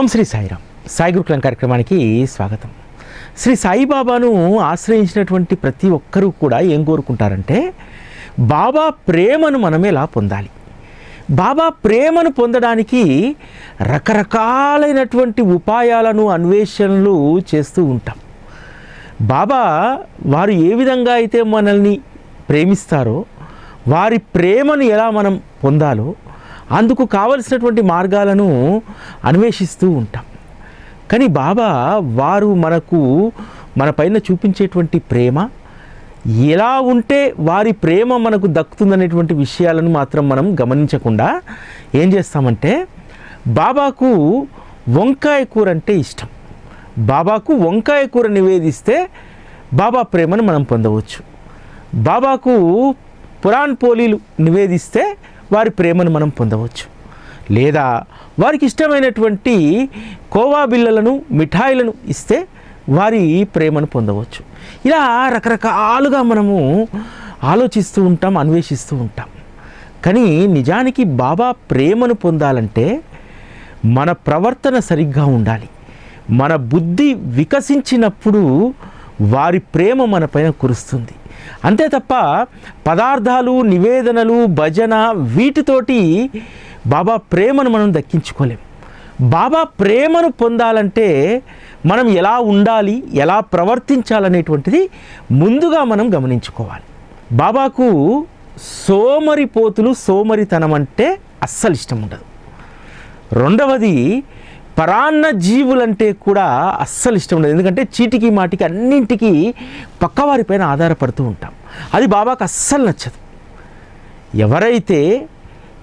ఓం శ్రీ సాయిరామ్. సాయి గురుకులం కార్యక్రమానికి స్వాగతం. శ్రీ సాయిబాబాను ఆశ్రయించినటువంటి ప్రతి ఒక్కరూ కూడా ఏం కోరుకుంటారంటే బాబా ప్రేమను మనం ఎలా పొందాలి. బాబా ప్రేమను పొందడానికి రకరకాలైనటువంటి ఉపాయాలను అన్వేషణలు చేస్తూ ఉంటాం. బాబా వారు ఏ విధంగా అయితే మనల్ని ప్రేమిస్తారో వారి ప్రేమను ఎలా మనం పొందాలో అందుకు కావలసినటువంటి మార్గాలను అన్వేషిస్తూ ఉంటాం. కానీ బాబా వారు మనకు మన పైన చూపించేటువంటి ప్రేమ ఎలా ఉంటే వారి ప్రేమ మనకు దక్కుతుందనేటువంటి విషయాలను మాత్రం మనం గమనించకుండా ఏం చేస్తామంటే బాబాకు వంకాయ కూర అంటే ఇష్టం. బాబాకు వంకాయ కూర నివేదిస్తే బాబా ప్రేమను మనం పొందవచ్చు. బాబాకు పురాణ్ పోలీలు నివేదిస్తే వారి ప్రేమను మనం పొందవచ్చు. లేదా వారికి ఇష్టమైనటువంటి కోవా బిళ్ళలను మిఠాయిలను ఇస్తే వారి ప్రేమను పొందవచ్చు. ఇలా రకరకాలుగా మనము ఆలోచిస్తూ ఉంటాం అన్వేషిస్తూ ఉంటాం. కానీ నిజానికి బాబా ప్రేమను పొందాలంటే మన ప్రవర్తన సరిగ్గా ఉండాలి. మన బుద్ధి వికసించినప్పుడు వారి ప్రేమ మన పైన కురుస్తుంది. అంతే తప్ప పదార్థాలు నివేదనలు భజన వీటితోటి బాబా ప్రేమను మనం దక్కించుకోలేం. బాబా ప్రేమను పొందాలంటే మనం ఎలా ఉండాలి ఎలా ప్రవర్తించాలనేటువంటిది ముందుగా మనం గమనించుకోవాలి. బాబాకు సోమరిపోతులు సోమరితనం అంటే అస్సలు ఇష్టం ఉండదు. రెండవది పరాన్న జీవులంటే కూడా అస్సలు ఇష్టం ఉండదు. ఎందుకంటే చీటికి మాటికి అన్నింటికి పక్కవారిపైన ఆధారపడుతూ ఉంటాం. అది బాబాకు అస్సలు నచ్చదు. ఎవరైతే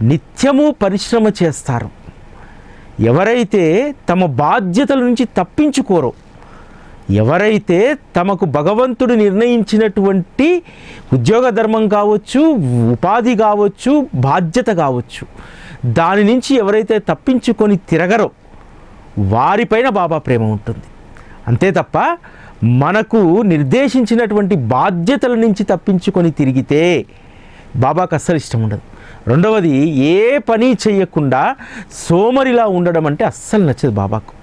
నిత్యము పరిశ్రమ చేస్తారో ఎవరైతే తమ బాధ్యతల నుంచి తప్పించుకోరో ఎవరైతే తమకు భగవంతుడు నిర్ణయించినటువంటి ఉద్యోగ ధర్మం కావచ్చు ఉపాధి కావచ్చు బాధ్యత కావచ్చు దాని నుంచి ఎవరైతే తప్పించుకొని తిరగరో వారిపైన బాబా ప్రేమ ఉంటుంది. అంతే తప్ప మనకు నిర్దేశించినటువంటి బాధ్యతల నుంచి తప్పించుకొని తిరిగితే బాబాకు అస్సలు ఇష్టం ఉండదు. రెండవది ఏ పని చేయకుండా సోమరిలా ఉండడం అంటే అస్సలు నచ్చదు బాబాకు.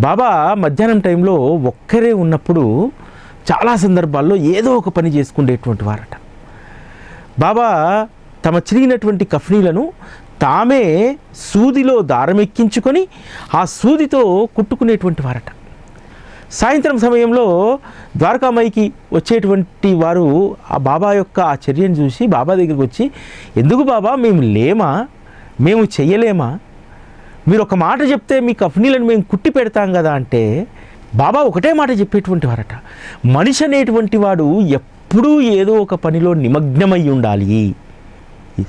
బాబా మధ్యాహ్నం టైంలో ఒక్కరే ఉన్నప్పుడు చాలా సందర్భాల్లో ఏదో ఒక పని చేసుకునేటువంటి వారట. బాబా తమ చిరిగినటువంటి కఫనీలను తామే సూదిలో దారం ఎక్కించుకొని ఆ సూదితో కుట్టుకునేటువంటి వారట. సాయంత్రం సమయంలో ద్వారకామాయికి వచ్చేటువంటి వారు ఆ బాబా యొక్క ఆ చర్యను చూసి బాబా దగ్గరికి వచ్చి ఎందుకు బాబా మేము లేమా? మేము చెయ్యలేమా? మీరు ఒక మాట చెప్తే మీ కఫనీలను మేము కుట్టి పెడతాం కదా అంటే బాబా ఒకటే మాట చెప్పేటువంటి వారట. మనిషి అనేటువంటి వాడు ఎప్పుడూ ఏదో ఒక పనిలో నిమగ్నమై ఉండాలి.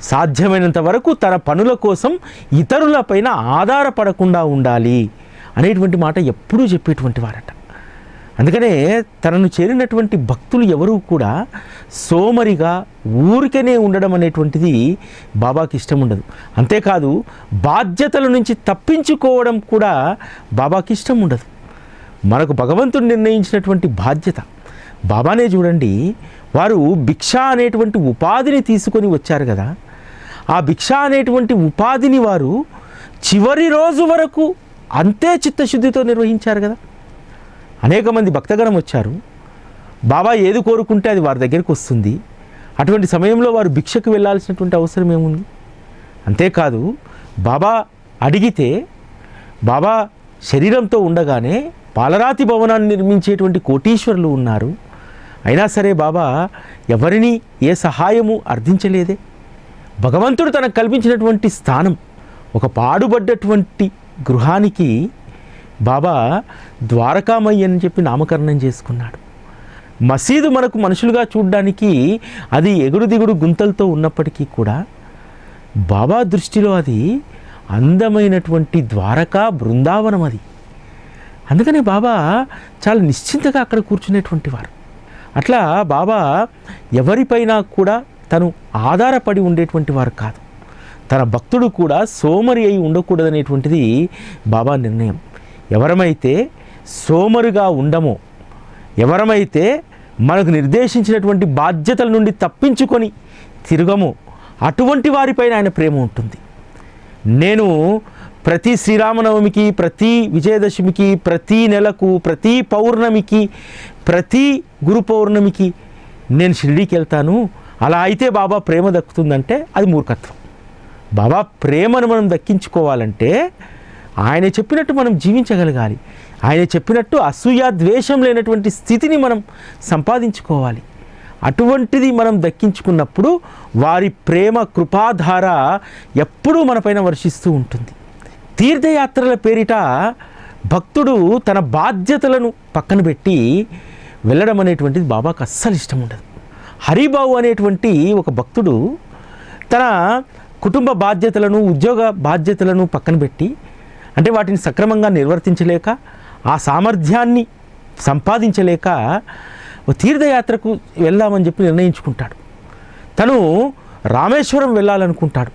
సాధ్యమైనంత వరకు తన పనుల కోసం ఇతరులపైన ఆధారపడకుండా ఉండాలి అనేటువంటి మాట ఎప్పుడూ చెప్పేటువంటి వారట. అందుకనే తనను చేరినటువంటి భక్తులు ఎవరూ కూడా సోమరిగా ఊరికనే ఉండడం అనేటువంటిది బాబాకి ఇష్టం ఉండదు. అంతేకాదు బాధ్యతల నుంచి తప్పించుకోవడం కూడా బాబాకి ఇష్టం ఉండదు. మనకు భగవంతుడు నిర్ణయించినటువంటి బాధ్యత. బాబానే చూడండి వారు భిక్ష అనేటువంటి ఉపాధిని తీసుకొని వచ్చారు కదా. ఆ భిక్ష అనేటువంటి ఉపాధిని వారు చివరి రోజు వరకు అంతే చిత్తశుద్ధితో నిర్వహించారు కదా. అనేక మంది భక్తగణం వచ్చారు. బాబా ఏది కోరుకుంటే అది వారి దగ్గరికి వస్తుంది. అటువంటి సమయంలో వారు భిక్షకు వెళ్ళాల్సినటువంటి అవసరం ఏముంది? అంతేకాదు బాబా అడిగితే బాబా శరీరంతో ఉండగానే పాలరాతి భవనాన్ని నిర్మించేటువంటి కోటీశ్వరులు ఉన్నారు. అయినా సరే బాబా ఎవరిని ఏ సహాయము అర్థించలేదే? భగవంతుడు తనకు కల్పించినటువంటి స్థానం ఒక పాడుబడ్డటువంటి గృహానికి బాబా ద్వారకామయ్య అని చెప్పి నామకరణం చేసుకున్నాడు. మసీదు మనకు మనుషులుగా చూడడానికి అది ఎగుడు దిగుడు గుంతలతో ఉన్నప్పటికీ కూడా బాబా దృష్టిలో అది అందమైనటువంటి ద్వారకా బృందావనం అది. అందుకనే బాబా చాలా నిశ్చింతగా అక్కడ కూర్చునేటువంటి వారు. అట్లా బాబా ఎవరిపైన కూడా తను ఆధారపడి ఉండేటువంటి వారు కాదు. తన భక్తుడు కూడా సోమరి అయి ఉండకూడదనేటువంటిది బాబా నిర్ణయం. ఎవరమైతే సోమరుగా ఉండమో ఎవరమైతే మనకు నిర్దేశించినటువంటి బాధ్యతల నుండి తప్పించుకొని తిరగము అటువంటి వారిపైన ఆయన ప్రేమ ఉంటుంది. నేను ప్రతి శ్రీరామనవమికి ప్రతి విజయదశమికి ప్రతి నెలకు ప్రతి పౌర్ణమికి ప్రతి గురు పౌర్ణమికి నేను షిరిడీకి వెళ్తాను. అలా అయితే బాబా ప్రేమ దక్కుతుందంటే అది మూర్ఖత్వం. బాబా ప్రేమను మనం దక్కించుకోవాలంటే ఆయన చెప్పినట్టు మనం జీవించగలగాలి. ఆయన చెప్పినట్టు అసూయ ద్వేషం లేనటువంటి స్థితిని మనం సంపాదించుకోవాలి. అటువంటిది మనం దక్కించుకున్నప్పుడు వారి ప్రేమ కృపాధార ఎప్పుడూ మనపైన వర్షిస్తూ ఉంటుంది. తీర్థయాత్రల పేరిట భక్తుడు తన బాధ్యతలను పక్కన పెట్టి వెళ్ళడం అనేటువంటిది బాబాకు అస్సలు ఇష్టం ఉండదు. హరిబాబు అనేటువంటి ఒక భక్తుడు తన కుటుంబ బాధ్యతలను ఉద్యోగ బాధ్యతలను పక్కన పెట్టి అంటే వాటిని సక్రమంగా నిర్వర్తించలేక ఆ సామర్థ్యాన్ని సంపాదించలేక తీర్థయాత్రకు వెళ్దామని చెప్పి నిర్ణయించుకుంటాడు. తను రామేశ్వరం వెళ్ళాలనుకుంటాడు.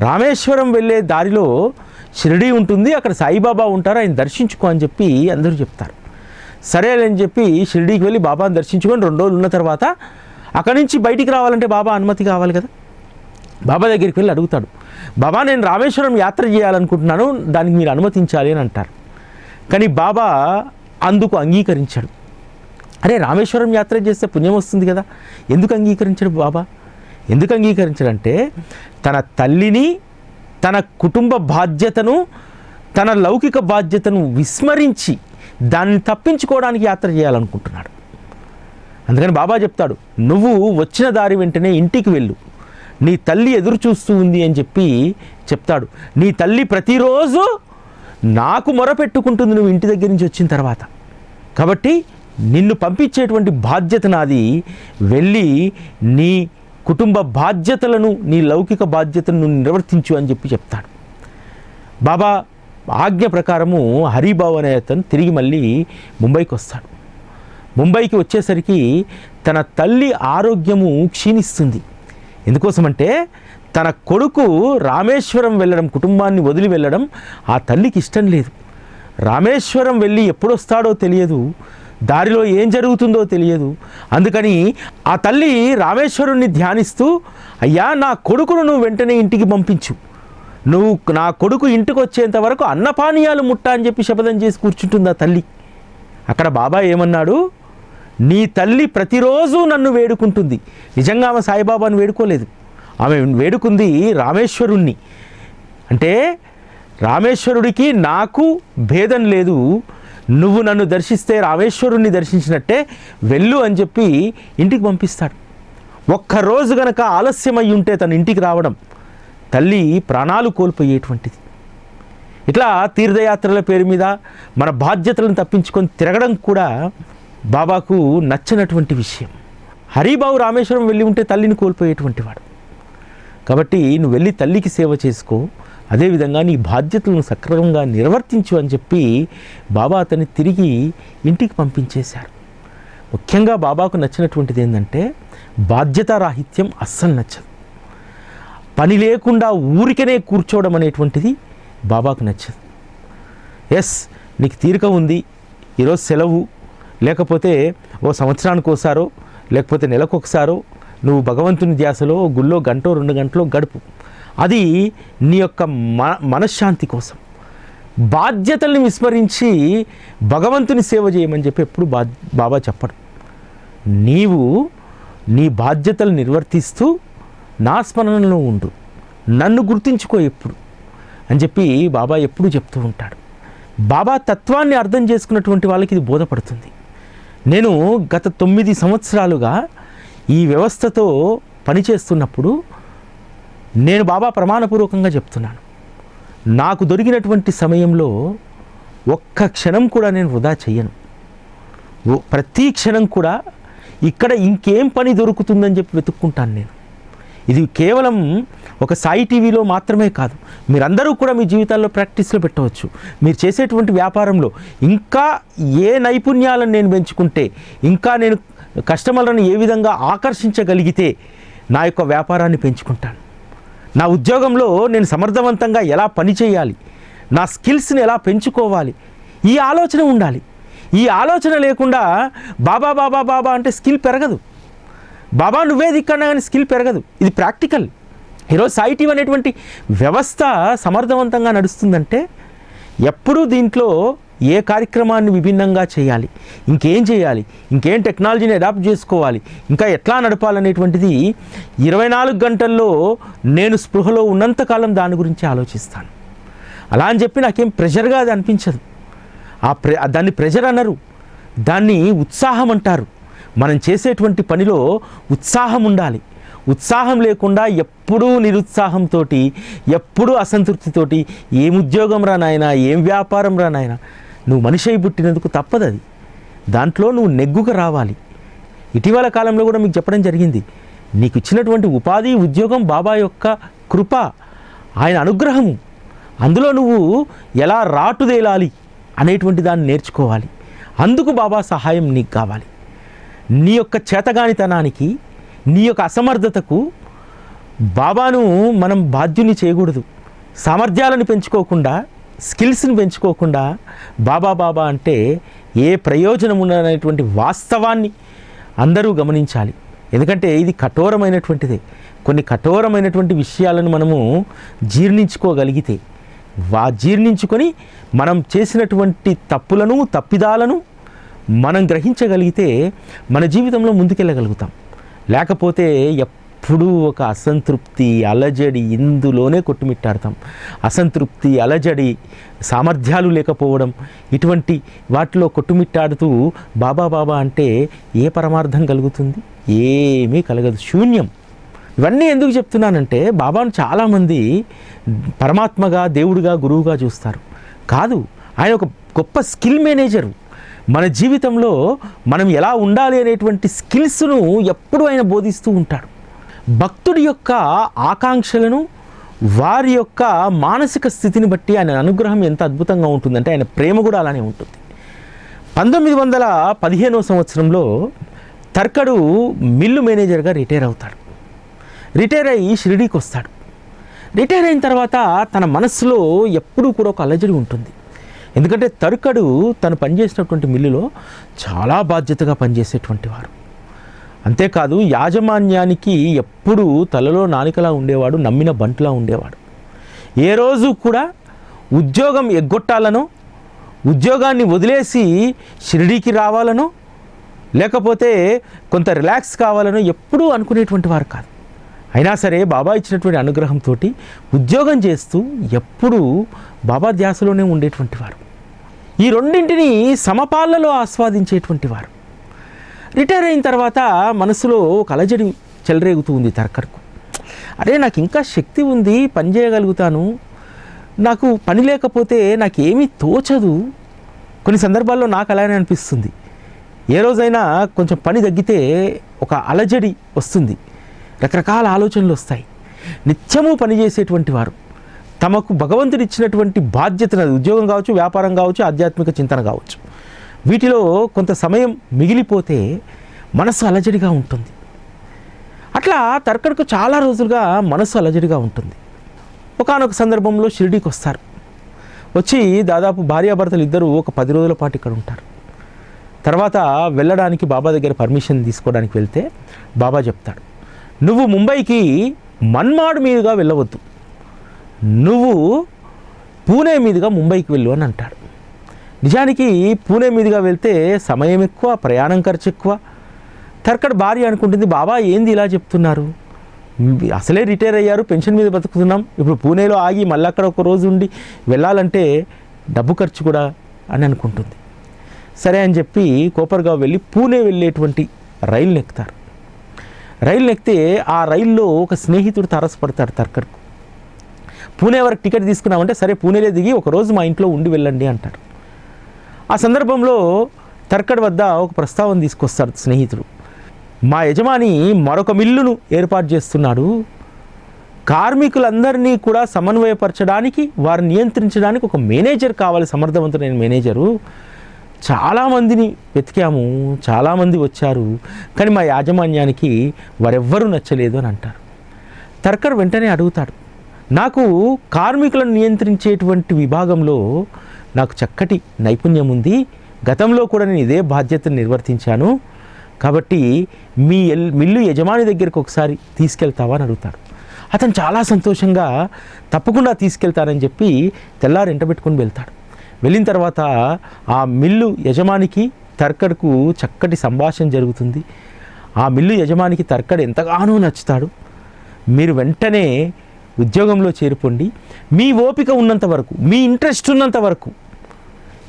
రామేశ్వరం వెళ్ళే దారిలో షిరిడీ ఉంటుంది అక్కడ సాయిబాబా ఉంటారు ఆయన దర్శించుకో అని చెప్పి అందరూ చెప్తారు. సరే చెప్పి షిరిడీకి వెళ్ళి బాబాను దర్శించుకొని రెండు రోజులు ఉన్న తర్వాత అక్కడి నుంచి బయటికి రావాలంటే బాబా అనుమతి కావాలి కదా? బాబా దగ్గరికి వెళ్ళి అడుగుతాడు. బాబా నేను రామేశ్వరం యాత్ర చేయాలనుకుంటున్నాను దానికి మీరు అనుమతించాలి అని అంటారు. కానీ బాబా అందుకు అంగీకరించాడు. అరే రామేశ్వరం యాత్ర చేస్తే పుణ్యం వస్తుంది కదా? ఎందుకు అంగీకరించాడు బాబా? ఎందుకు అంగీకరించాడంటే తన తల్లిని తన కుటుంబ బాధ్యతను తన లౌకిక బాధ్యతను విస్మరించి దాన్ని తప్పించుకోవడానికి యాత్ర చేయాలనుకుంటున్నాడు. అందుకని బాబా చెప్తాడు నువ్వు వచ్చిన దారి వెంటనే ఇంటికి వెళ్ళు. నీ తల్లి ఎదురు చూస్తూ ఉంది అని చెప్పి చెప్తాడు. నీ తల్లి ప్రతిరోజు నాకు మొరపెట్టుకుంటుంది నువ్వు ఇంటి దగ్గర నుంచి వచ్చిన తర్వాత. కాబట్టి నిన్ను పంపించేటువంటి బాధ్యత నాది. వెళ్ళి నీ కుటుంబ బాధ్యతలను నీ లౌకిక బాధ్యతను నిర్వర్తించు అని చెప్పి చెప్తాడు. బాబా ఆజ్ఞ ప్రకారము హరిబాబు అనే అతను తిరిగి మళ్ళీ ముంబైకి వస్తాడు. ముంబైకి వచ్చేసరికి తన తల్లి ఆరోగ్యము క్షీణిస్తుంది. ఎందుకోసమంటే తన కొడుకు రామేశ్వరం వెళ్ళడం కుటుంబాన్ని వదిలి వెళ్ళడం ఆ తల్లికి ఇష్టం లేదు. రామేశ్వరం వెళ్ళి ఎప్పుడొస్తాడో తెలియదు. దారిలో ఏం జరుగుతుందో తెలియదు. అందుకని ఆ తల్లి రామేశ్వరుణ్ణి ధ్యానిస్తూ అయ్యా నా కొడుకును నువ్వు వెంటనే ఇంటికి పంపించు. నువ్వు నా కొడుకు ఇంటికి వచ్చేంత వరకు అన్నపానీయాలు ముట్ట అని చెప్పి శపథం చేసి కూర్చుంటుంది ఆ తల్లి. అక్కడ బాబా ఏమన్నాడు? నీ తల్లి ప్రతిరోజు నన్ను వేడుకుంటుంది. నిజంగా ఆమె సాయిబాబాను వేడుకోలేదు. ఆమె వేడుకుంది రామేశ్వరుణ్ణి. అంటే రామేశ్వరుడికి నాకు భేదం లేదు. నువ్వు నన్ను దర్శిస్తే రామేశ్వరుణ్ణి దర్శించినట్టే వెళ్ళు అని చెప్పి ఇంటికి పంపిస్తాడు. ఒక్కరోజు గనక ఆలస్యమై ఉంటే తను ఇంటికి రావడం తల్లి ప్రాణాలు కోల్పోయేటువంటిది. ఇట్లా తీర్థయాత్రల పేరు మీద మన బాధ్యతలను తప్పించుకొని తిరగడం కూడా బాబాకు నచ్చనటువంటి విషయం. హరిబాబు రామేశ్వరం వెళ్ళి ఉంటే తల్లిని కోల్పోయేటువంటి వాడు. కాబట్టి నువ్వు వెళ్ళి తల్లికి సేవ చేసుకో అదేవిధంగా నీ బాధ్యతలను సక్రమంగా నిర్వర్తించు అని చెప్పి బాబా అతన్ని తిరిగి ఇంటికి పంపించేశారు ముఖ్యంగా బాబాకు నచ్చినటువంటిది ఏంటంటే బాధ్యతారాహిత్యం అస్సలు నచ్చదు. పని లేకుండా ఊరికనే కూర్చోవడం అనేటువంటిది బాబాకు నచ్చదు. ఎస్ నీకు తీరిక ఉంది ఈరోజు సెలవు లేకపోతే ఓ సంవత్సరానికి ఒకసారో లేకపోతే నెలకొకసారో నువ్వు భగవంతుని ధ్యాసలో గుళ్ళో గంటో రెండు గంటలో గడుపు. అది నీ యొక్క మ మనశ్శాంతి కోసం. బాధ్యతల్ని విస్మరించి భగవంతుని సేవ చేయమని చెప్పి ఎప్పుడు బా బాబా చెప్పడు. నీవు నీ బాధ్యతలు నిర్వర్తిస్తూ నా స్మరణలో ఉండు. నన్ను గుర్తించుకో ఎప్పుడు. అని చెప్పి బాబా ఎప్పుడూ చెప్తూ ఉంటాడు. బాబా తత్వాన్ని అర్థం చేసుకున్నటువంటి వాళ్ళకి ఇది బోధపడుతుంది. నేను గత తొమ్మిది సంవత్సరాలుగా ఈ వ్యవస్థతో పనిచేస్తున్నప్పుడు నేను బాబా ప్రమాణపూర్వకంగా చెప్తున్నాను. నాకు దొరికినటువంటి సమయంలో ఒక్క క్షణం కూడా నేను వృధా చెయ్యను. ప్రతి క్షణం కూడా ఇక్కడ ఇంకేం పని దొరుకుతుందని చెప్పి వెతుక్కుంటాను నేను. ఇది కేవలం ఒక సాయి టీవీలో మాత్రమే కాదు. మీరందరూ కూడా మీ జీవితాల్లో ప్రాక్టీస్లో పెట్టవచ్చు. మీరు చేసేటువంటి వ్యాపారంలో ఇంకా ఏ నైపుణ్యాలను నేను పెంచుకుంటే ఇంకా నేను కస్టమర్లను ఏ విధంగా ఆకర్షించగలిగితే నా యొక్క వ్యాపారాన్ని పెంచుకుంటాను. నా ఉద్యోగంలో నేను సమర్థవంతంగా ఎలా పని చేయాలి నా స్కిల్స్ని ఎలా పెంచుకోవాలి ఈ ఆలోచన ఉండాలి. ఈ ఆలోచన లేకుండా బాబా బాబా బాబా అంటే స్కిల్ పెరగదు. బాబా నువ్వే దిక్కన్నా కానీ స్కిల్ పెరగదు. ఇది ప్రాక్టికల్. ఈరోజు సాయి అనేటువంటి వ్యవస్థ సమర్థవంతంగా నడుస్తుందంటే ఎప్పుడూ దీంట్లో ఏ కార్యక్రమాన్ని విభిన్నంగా చేయాలి ఇంకేం చేయాలి ఇంకేం టెక్నాలజీని అడాప్ట్ చేసుకోవాలి ఇంకా ఎట్లా నడపాలనేటువంటిది ఇరవై నాలుగు గంటల్లో నేను స్పృహలో ఉన్నంతకాలం దాని గురించి ఆలోచిస్తాను. అలా అని చెప్పి నాకేం ప్రెషర్గా అది అనిపించదు. ఆ ప్రె దాన్ని ప్రెషర్ అనరు. దాన్ని ఉత్సాహం అంటారు. మనం చేసేటువంటి పనిలో ఉత్సాహం ఉండాలి. ఉత్సాహం లేకుండా ఎప్పుడూ నిరుత్సాహంతో ఎప్పుడూ అసంతృప్తితోటి ఏం ఉద్యోగం రా నాయనా ఏం వ్యాపారం రా నాయనా నువ్వు మనిషి అయి పుట్టినందుకు తప్పదు అది దాంట్లో నువ్వు నెగ్గుకు రావాలి. ఇటీవల కాలంలో కూడా మీకు చెప్పడం జరిగింది. నీకు ఇచ్చినటువంటి ఉపాధి ఉద్యోగం బాబా యొక్క కృప ఆయన అనుగ్రహము. అందులో నువ్వు ఎలా రాటుదేలాలి అనేటువంటి దాన్ని నేర్చుకోవాలి. అందుకు బాబా సహాయం నీకు కావాలి. నీ యొక్క చేతగానితనానికి నీ యొక్క అసమర్థతకు బాబాను మనం బాధ్యుని చేయకూడదు. సామర్థ్యాలను పెంచుకోకుండా స్కిల్స్ని పెంచుకోకుండా బాబా బాబా అంటే ఏ ప్రయోజనం ఉండనటువంటి వాస్తవాన్ని అందరూ గమనించాలి. ఎందుకంటే ఇది కఠోరమైనటువంటిదే. కొన్ని కఠోరమైనటువంటి విషయాలను మనము జీర్ణించుకోగలిగితే వా జీర్ణించుకొని మనం చేసినటువంటి తప్పులను తప్పిదాలను మనం గ్రహించగలిగితే మన జీవితంలో ముందుకెళ్ళగలుగుతాం. లేకపోతే ఎప్పుడూ ఒక అసంతృప్తి అలజడి ఇందులోనే కొట్టుమిట్టాడతాం. అసంతృప్తి అలజడి సామర్థ్యాలు లేకపోవడం ఇటువంటి వాటిలో కొట్టుమిట్టాడుతూ బాబా బాబా అంటే ఏ పరమార్థం కలుగుతుంది? ఏమీ కలగదు. శూన్యం. ఇవన్నీ ఎందుకు చెప్తున్నానంటే బాబాను చాలామంది పరమాత్మగా దేవుడిగా గురువుగా చూస్తారు. కాదు ఆయన ఒక గొప్ప స్కిల్ మేనేజరు. మన జీవితంలో మనం ఎలా ఉండాలి అనేటువంటి స్కిల్స్ను ఎప్పుడూ ఆయన బోధిస్తూ ఉంటాడు. భక్తుడి యొక్క ఆకాంక్షలను వారి యొక్క మానసిక స్థితిని బట్టి ఆయన అనుగ్రహం ఎంత అద్భుతంగా ఉంటుందంటే ఆయన ప్రేమ కూడా అలానే ఉంటుంది. పంతొమ్మిది వందల పదిహేనవ సంవత్సరంలో తర్కడు మిల్లు మేనేజర్గా రిటైర్ అవుతాడు. రిటైర్ అయ్యి షిరిడీకి వస్తాడు రిటైర్ అయిన తర్వాత తన మనస్సులో ఎప్పుడూ కూడా ఒక అలజడి ఉంటుంది. ఎందుకంటే తరుకడు తను పనిచేసినటువంటి మిల్లులో చాలా బాధ్యతగా పనిచేసేటువంటి వారు. అంతేకాదు యాజమాన్యానికి ఎప్పుడూ తలలో నానికలా ఉండేవాడు నమ్మిన బంటులా ఉండేవాడు. ఏ రోజు కూడా ఉద్యోగం ఎగ్గొట్టాలనో ఉద్యోగాన్ని వదిలేసి షిరిడీకి రావాలనో లేకపోతే కొంత రిలాక్స్ కావాలనో ఎప్పుడూ అనుకునేటువంటి వారు కాదు. అయినా సరే బాబా ఇచ్చినటువంటి అనుగ్రహంతో ఉద్యోగం చేస్తూ ఎప్పుడూ బాబా ధ్యాసలోనే ఉండేటువంటి వారు. ఈ రెండింటిని సమపాలలో ఆస్వాదించేటువంటి వారు. రిటైర్ అయిన తర్వాత మనసులో ఒక అలజడి చెలరేగుతూ ఉంది తర్కర్కు. అరే నాకు ఇంకా శక్తి ఉంది పని చేయగలుగుతాను. నాకు పని లేకపోతే నాకేమీ తోచదు. కొన్ని సందర్భాల్లో నాకు అలానే అనిపిస్తుంది. ఏ రోజైనా కొంచెం పని తగ్గితే ఒక అలజడి వస్తుంది. రకరకాల ఆలోచనలు వస్తాయి. నిత్యము పనిచేసేటువంటి వారు. తమకు భగవంతుడు ఇచ్చినటువంటి బాధ్యతను అది ఉద్యోగం కావచ్చు వ్యాపారం కావచ్చు ఆధ్యాత్మిక చింతన కావచ్చు వీటిలో కొంత సమయం మిగిలిపోతే మనసు అలజడిగా ఉంటుంది. అట్లా తర్కడకు చాలా రోజులుగా మనసు అలజడిగా ఉంటుంది. ఒకానొక సందర్భంలో షిరిడీకి వస్తారు. వచ్చి దాదాపు భార్యాభర్తలు ఇద్దరు ఒక పది రోజుల పాటు ఇక్కడ ఉంటారు. తర్వాత వెళ్ళడానికి బాబా దగ్గర పర్మిషన్ తీసుకోవడానికి వెళ్తే బాబా చెప్తాడు నువ్వు ముంబైకి మన్మాడు మీదుగా వెళ్ళవద్దు. నువ్వు పూణే మీదుగా ముంబైకి వెళ్ళు అని అంటాడు. నిజానికి పూణే మీదుగా వెళ్తే సమయం ఎక్కువ ప్రయాణం ఖర్చు ఎక్కువ. తర్కడ్ భార్య అనుకుంటుంది బాబా ఏంది ఇలా చెప్తున్నారు? అసలే రిటైర్ అయ్యారు పెన్షన్ మీద బతుకుతున్నాం. ఇప్పుడు పూణేలో ఆగి మళ్ళీ అక్కడ ఒక రోజు ఉండి వెళ్ళాలంటే డబ్బు ఖర్చు కూడా అని అనుకుంటుంది. సరే అని చెప్పి కోపర్గావ్ వెళ్ళి పూణే వెళ్ళేటువంటి రైలుని ఎక్కుతారు రైలు ఎక్కితే ఆ రైల్లో ఒక స్నేహితుడు తారసపడతాడు తర్కడ్ పూణే వరకు టికెట్ తీసుకున్నామంటే సరే పూణేలో దిగి ఒకరోజు మా ఇంట్లో ఉండి వెళ్ళండి అంటారు. ఆ సందర్భంలో తర్కడ్ వద్ద ఒక ప్రస్తావన తీసుకొస్తాడు స్నేహితుడు. మా యజమాని మరొక మిల్లును ఏర్పాటు చేస్తున్నాడు. కార్మికులందరినీ కూడా సమన్వయపరచడానికి వారిని నియంత్రించడానికి ఒక మేనేజర్ కావాలి సమర్థవంతుడైన మేనేజరు. చాలామందిని వెతికాము చాలామంది వచ్చారు కానీ మా యాజమాన్యానికి వారెవ్వరూ నచ్చలేదు అని అంటారు. తర్కర్ వెంటనే అడుగుతాడు నాకు కార్మికులను నియంత్రించేటువంటి విభాగంలో నాకు చక్కటి నైపుణ్యం ఉంది. గతంలో కూడా నేను ఇదే బాధ్యతను నిర్వర్తించాను. కాబట్టి మీ ఎల్ మిల్లు యజమాని దగ్గరికి ఒకసారి తీసుకెళ్తావా అని అడుగుతాడు. అతను చాలా సంతోషంగా తప్పకుండా తీసుకెళ్తానని చెప్పి తెల్లారి ఎంటబెట్టుకుని వెళ్తాడు. వెళ్ళిన తర్వాత ఆ మిల్లు యజమానికి తర్కడ్కు చక్కటి సంభాషణ జరుగుతుంది. ఆ మిల్లు యజమానికి తర్కడ్ ఎంతగానో నచ్చుతాడు. మీరు వెంటనే ఉద్యోగంలో చేరుకోండి. మీ ఓపిక ఉన్నంత వరకు మీ ఇంట్రెస్ట్ ఉన్నంత వరకు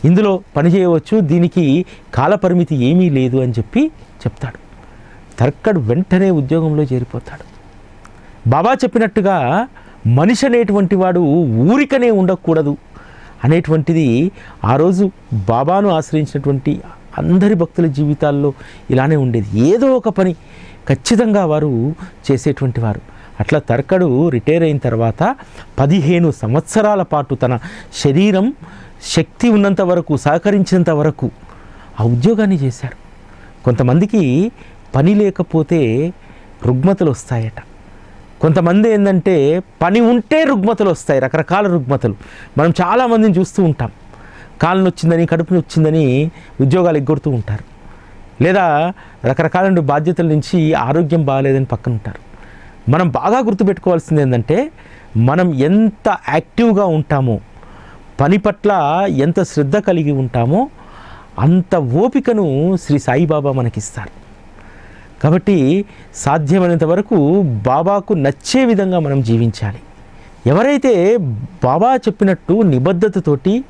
ఇందులో పని చేయవచ్చు. దీనికి కాలపరిమితి ఏమీ లేదు అని చెప్పి చెప్తాడు. తర్కడ్ వెంటనే ఉద్యోగంలో చేరిపోతాడు. బాబా చెప్పినట్టుగా మనిషి అనేటువంటి వాడు ఊరికనే ఉండకూడదు అనేటువంటిది ఆ రోజు బాబాను ఆశ్రయించినటువంటి అందరి భక్తుల జీవితాల్లో ఇలానే ఉండేది. ఏదో ఒక పని ఖచ్చితంగా వారు చేసేటువంటి వారు. అట్లా తర్కడు రిటైర్ అయిన తర్వాత పదిహేను సంవత్సరాల పాటు తన శరీరం శక్తి ఉన్నంత వరకు సహకరించినంత వరకు ఆ ఉద్యోగాన్ని చేశాడు కొంతమందికి పని లేకపోతే రుగ్మతలు వస్తాయట. కొంతమంది ఏంటంటే పని ఉంటే రుగ్మతలు వస్తాయి రకరకాల రుగ్మతలు. మనం చాలామందిని చూస్తూ ఉంటాం. కాలు నొచ్చిందని కడుపు నొచ్చిందని ఉద్యోగాలు ఎగ్గొడుతూ ఉంటారు. లేదా రకరకాల బాధ్యతల నుంచి ఆరోగ్యం బాగాలేదని పక్కన ఉంటారు. మనం బాగా గుర్తుపెట్టుకోవాల్సింది ఏంటంటే మనం ఎంత యాక్టివ్గా ఉంటామో పని పట్ల ఎంత శ్రద్ధ కలిగి ఉంటామో అంత ఓపికను శ్రీ సాయిబాబా మనకిస్తారు. కాబట్టి సాధ్యమైనంత వరకు బాబాకు నచ్చే విధంగా మనం జీవించాలి. ఎవరైతే బాబా చెప్పినట్టు నిబద్ధతతోటి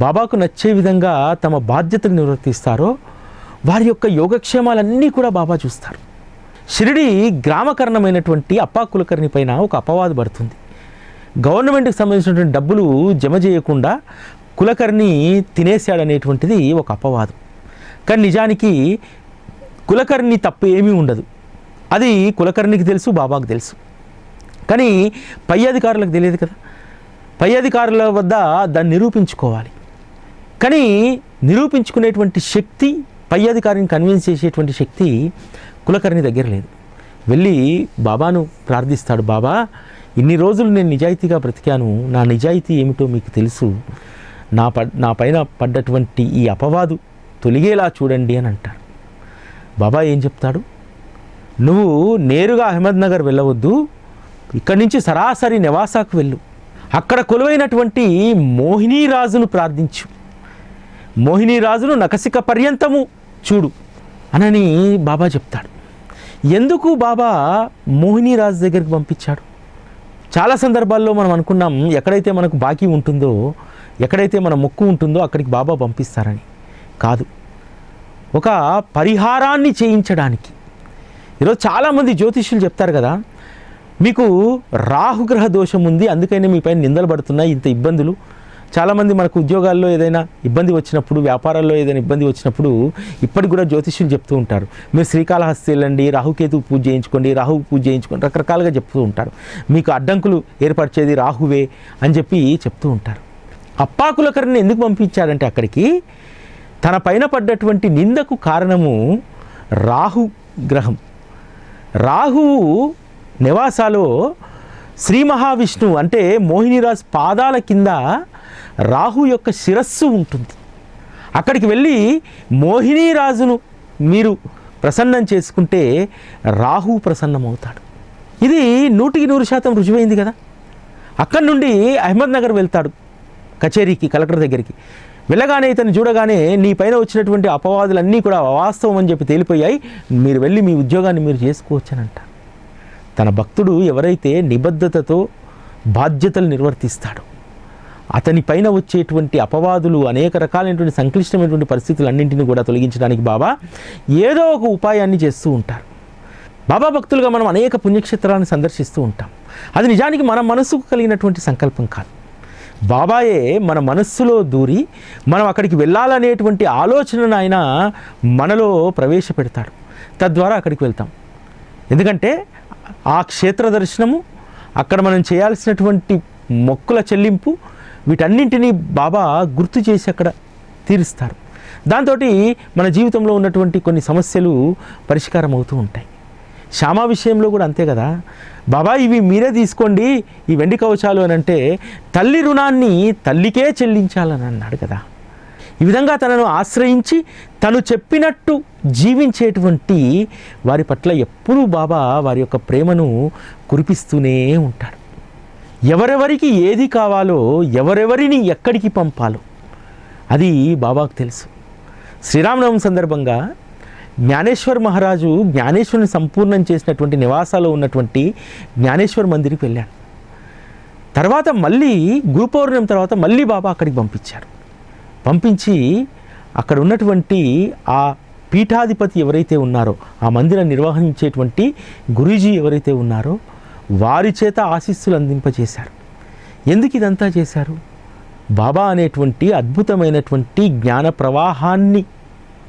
బాబాకు నచ్చే విధంగా తమ బాధ్యతలు నిర్వర్తిస్తారో వారి యొక్క యోగక్షేమాలన్నీ కూడా బాబా చూస్తారు. షిరిడి గ్రామకరణమైనటువంటి అప్పా కులకర్ణి పైన ఒక అపవాదు పడుతుంది. గవర్నమెంట్కి సంబంధించినటువంటి డబ్బులు జమ చేయకుండా కులకర్ణి తినేశాడనేటువంటిది ఒక అపవాదు. కానీ నిజానికి కులకర్ణి తప్పు ఏమీ ఉండదు. అది కులకర్ణికి తెలుసు బాబాకు తెలుసు. కానీ పై అధికారులకు తెలియదు కదా. పై అధికారుల వద్ద దాన్ని నిరూపించుకోవాలి. కానీ నిరూపించుకునేటువంటి శక్తి పై అధికారిని కన్విన్స్ చేసేటువంటి శక్తి కులకర్ణి దగ్గర లేదు. వెళ్ళి బాబాను ప్రార్థిస్తాడు బాబా ఇన్ని రోజులు నేను నిజాయితీగా బ్రతికాను. నా నిజాయితీ ఏమిటో మీకు తెలుసు. నా ప నా పైన పడ్డటువంటి ఈ అపవాదు తొలిగేలా చూడండి అని అంటాడు. బాబా ఏం చెప్తాడు? నువ్వు నేరుగా అహ్మద్నగర్ వెళ్ళవద్దు. ఇక్కడి నుంచి సరాసరి నివాసాకు వెళ్ళు. అక్కడ కొలువైనటువంటి మోహినీ రాజును ప్రార్థించు. మోహినీ రాజును నకసిక పర్యంతము చూడు అనని బాబా చెప్తాడు. ఎందుకు బాబా మోహినిరాజు దగ్గరికి పంపించాడు? చాలా సందర్భాల్లో మనం అనుకున్నాం ఎక్కడైతే మనకు బాకీ ఉంటుందో ఎక్కడైతే మన మొక్కు ఉంటుందో అక్కడికి బాబా పంపిస్తారని. కాదు. ఒక పరిహారాన్ని చేయించడానికి. ఈరోజు చాలామంది జ్యోతిష్యులు చెప్తారు కదా మీకు రాహుగ్రహ దోషం ఉంది అందుకనే మీ పైన నిందలు పడుతున్నాయి ఇంత ఇబ్బందులు. చాలామంది మనకు ఉద్యోగాల్లో ఏదైనా ఇబ్బంది వచ్చినప్పుడు వ్యాపారాల్లో ఏదైనా ఇబ్బంది వచ్చినప్పుడు ఇప్పటికి కూడా జ్యోతిష్యులు చెప్తూ ఉంటారు. మీరు శ్రీకాళహస్తి వెళ్ళండి రాహుకేతు పూజ చేయించుకోండి రాహు పూజ చేయించుకోండి రకరకాలుగా చెప్తూ ఉంటారు. మీకు అడ్డంకులు ఏర్పరిచేది రాహువే అని చెప్పి చెప్తూ ఉంటారు. అప్పాకులకరిని ఎందుకు పంపించారంటే అక్కడికి? తన పైన పడ్డటువంటి నిందకు కారణము రాహు గ్రహం. రాహువు నివాసాలో శ్రీ మహావిష్ణువు అంటే మోహినిరాజ్ పాదాల కింద రాహు యొక్క శిరస్సు ఉంటుంది. అక్కడికి వెళ్ళి మోహినీరాజును మీరు ప్రసన్నం చేసుకుంటే రాహు ప్రసన్నమవుతాడు. ఇది నూటికి నూరు శాతం రుజువైంది కదా. అక్కడి నుండి అహ్మద్నగర్ వెళ్తాడు కచేరీకి కలెక్టర్ దగ్గరికి. వెళ్ళగానే ఇతను చూడగానే నీ పైన వచ్చినటువంటి అపవాదులన్నీ కూడా అవాస్తవం అని చెప్పి తేలిపోయాయి. మీరు వెళ్ళి మీ ఉద్యోగాన్ని మీరు చేసుకోవచ్చనంట. తన భక్తుడు ఎవరైతే నిబద్ధతతో బాధ్యతలు నిర్వర్తిస్తాడో అతని పైన వచ్చేటువంటి అపవాదులు అనేక రకాలైనటువంటి సంక్లిష్టమైనటువంటి పరిస్థితులన్నింటినీ కూడా తొలగించడానికి బాబా ఏదో ఒక ఉపాయాన్ని చేస్తూ ఉంటారు. బాబా భక్తులుగా మనం అనేక పుణ్యక్షేత్రాలను సందర్శిస్తూ ఉంటాం. అది నిజానికి మన మనసుకు కలిగినటువంటి సంకల్పం కాదు. బాబాయే మన మనస్సులో దూరి మనం అక్కడికి వెళ్ళాలనేటువంటి ఆలోచనను ఆయన మనలో ప్రవేశపెడతాడు. తద్వారా అక్కడికి వెళ్తాం. ఎందుకంటే ఆ క్షేత్ర దర్శనము అక్కడ మనం చేయాల్సినటువంటి మొక్కుల చెల్లింపు వీటన్నింటినీ బాబా గుర్తు చేసి అక్కడ తీరుస్తారు. దాంతో మన జీవితంలో ఉన్నటువంటి కొన్ని సమస్యలు పరిష్కారం అవుతూ ఉంటాయి. శ్యామ విషయంలో కూడా అంతే కదా. బాబా ఇవి మీరే తీసుకోండి ఈ వెండి కవచాలు అని అంటే తల్లి రుణాన్ని తల్లికే చెల్లించాలని అన్నాడు కదా. ఈ విధంగా తనను ఆశ్రయించి తను చెప్పినట్టు జీవించేటువంటి వారి పట్ల ఎప్పుడూ బాబా వారి యొక్క ప్రేమను కురిపిస్తూనే ఉంటాడు. ఎవరెవరికి ఏది కావాలో ఎవరెవరిని ఎక్కడికి పంపాలో అది బాబాకు తెలుసు. శ్రీరామనవమి సందర్భంగా జ్ఞానేశ్వర్ మహారాజు జ్ఞానేశ్వరుని సంపూర్ణం చేసినటువంటి నివాసాలు ఉన్నటువంటి జ్ఞానేశ్వర్ మందిరికి వెళ్ళాడు. తర్వాత మళ్ళీ గురు పౌర్ణమి తర్వాత మళ్ళీ బాబా అక్కడికి పంపించారు. పంపించి అక్కడ ఉన్నటువంటి ఆ పీఠాధిపతి ఎవరైతే ఉన్నారో ఆ మందిరం నిర్వహించేటువంటి గురూజీ ఎవరైతే ఉన్నారో వారి చేత ఆశీస్సులు అందింపచేశారు ఎందుకు ఇదంతా చేశారు? బాబా అనేటువంటి అద్భుతమైనటువంటి జ్ఞాన ప్రవాహాన్ని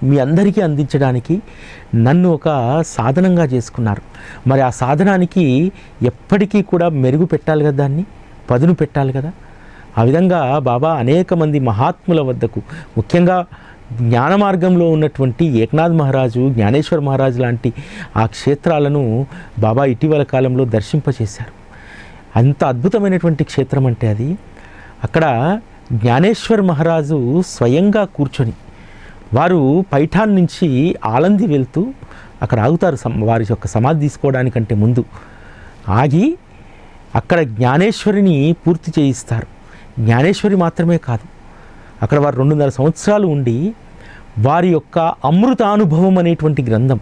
మీ అందరికీ అందించడానికి నన్ను ఒక సాధనంగా చేసుకున్నారు. మరి ఆ సాధనానికి ఎప్పటికీ కూడా మెరుగు పెట్టాలి కదా దాన్ని? పదును పెట్టాలి కదా? ఆ విధంగా బాబా అనేక మంది మహాత్ముల వద్దకు ముఖ్యంగా జ్ఞాన మార్గంలో ఉన్నటువంటి ఏకనాథ్ మహారాజు జ్ఞానేశ్వర మహారాజు లాంటి ఆ క్షేత్రాలను బాబా ఇటీవల కాలంలో దర్శింపచేశారు. అంత అద్భుతమైనటువంటి క్షేత్రం అంటే అది. అక్కడ జ్ఞానేశ్వర్ మహారాజు స్వయంగా కూర్చొని వారు పైఠాన్ నుంచి ఆలంది వెళ్తూ అక్కడ ఆగుతారు వారి యొక్క సమాధి తీసుకోవడానికంటే ముందు. ఆగి అక్కడ జ్ఞానేశ్వరిని పూర్తి చేయిస్తారు. జ్ఞానేశ్వరి మాత్రమే కాదు అక్కడ వారు రెండున్నర సంవత్సరాలు ఉండి వారి యొక్క అమృతానుభవం అనేటువంటి గ్రంథం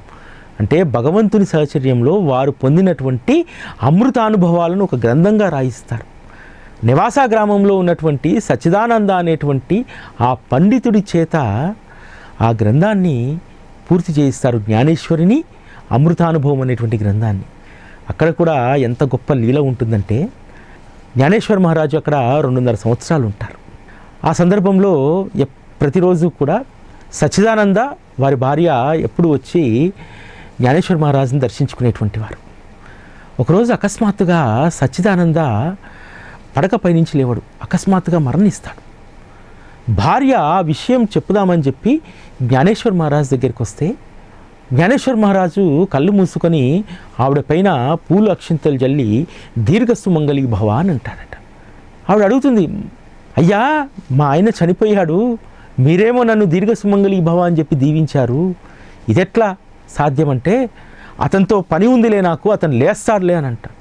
అంటే భగవంతుని సహచర్యంలో వారు పొందినటువంటి అమృతానుభవాలను ఒక గ్రంథంగా రాయిస్తారు. నివాస గ్రామంలో ఉన్నటువంటి సచ్చిదానంద అనేటువంటి ఆ పండితుడి చేత ఆ గ్రంథాన్ని పూర్తి చేయిస్తారు జ్ఞానేశ్వరిని అమృతానుభవం అనేటువంటి గ్రంథాన్ని. అక్కడ కూడా ఎంత గొప్ప లీల ఉంటుందంటే జ్ఞానేశ్వర మహారాజు అక్కడ రెండున్నర సంవత్సరాలు ఉంటారు. ఆ సందర్భంలో ప్రతిరోజు కూడా సచ్చిదానంద వారి భార్య ఎప్పుడు వచ్చి జ్ఞానేశ్వర మహారాజుని దర్శించుకునేటువంటి వారు. ఒకరోజు అకస్మాత్తుగా సచ్చిదానంద పడకపై నుంచి లేవడు. అకస్మాత్తుగా మరణిస్తాడు. భార్య ఆ విషయం చెప్పుదామని చెప్పి జ్ఞానేశ్వర్ మహారాజ్ దగ్గరికి వస్తే జ్ఞానేశ్వర్ మహారాజు కళ్ళు మూసుకొని ఆవిడ పైన పూలు అక్షింతలు జల్లి దీర్ఘస్సు మంగళి భవ అని అంటాడట ఆవిడ అడుగుతుంది అయ్యా మా ఆయన చనిపోయాడు. మీరేమో నన్ను దీర్ఘసుమంగళి భవ అని చెప్పి దీవించారు. ఇదెట్లా సాధ్యమంటే అతనితో పని ఉందిలే నాకు అతను లేస్తాడులే అని అంటారు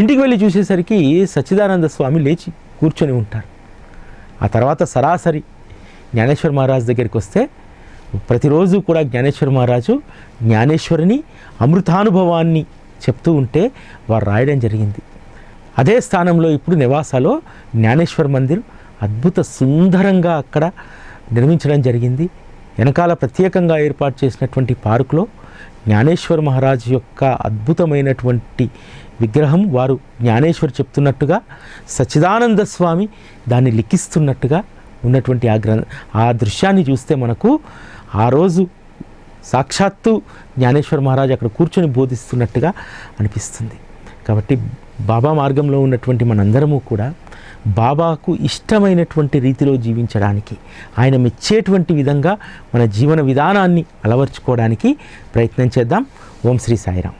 ఇంటికి వెళ్ళి చూసేసరికి సచ్చిదానంద స్వామి లేచి కూర్చొని ఉంటారు. ఆ తర్వాత సరాసరి జ్ఞానేశ్వర మహారాజు దగ్గరికి వస్తే ప్రతిరోజు కూడా జ్ఞానేశ్వర మహారాజు జ్ఞానేశ్వరిని అమృతానుభవాన్ని చెప్తూ ఉంటే వారు రాయడం జరిగింది. అదే స్థానంలో ఇప్పుడు నివాసాలో జ్ఞానేశ్వర్ మందిర్ అద్భుత సుందరంగా అక్కడ నిర్మించడం జరిగింది. వెనకాల ప్రత్యేకంగా ఏర్పాటు చేసినటువంటి పార్కులో జ్ఞానేశ్వర్ మహారాజు యొక్క అద్భుతమైనటువంటి విగ్రహం వారు జ్ఞానేశ్వర్ చెప్తున్నట్టుగా సచ్చిదానంద స్వామి దాన్ని లిఖిస్తున్నట్టుగా ఉన్నటువంటి ఆ గ్రంథ ఆ దృశ్యాన్ని చూస్తే మనకు ఆ రోజు సాక్షాత్తు జ్ఞానేశ్వర మహారాజు అక్కడ కూర్చొని బోధిస్తున్నట్టుగా అనిపిస్తుంది. కాబట్టి బాబా మార్గంలో ఉన్నటువంటి మనందరము కూడా బాబాకు ఇష్టమైనటువంటి రీతిలో జీవించడానికి ఆయన మెచ్చేటువంటి విధంగా మన జీవన విధానాన్ని అలవర్చుకోవడానికి ప్రయత్నం చేద్దాం. ఓం శ్రీ సాయిరాం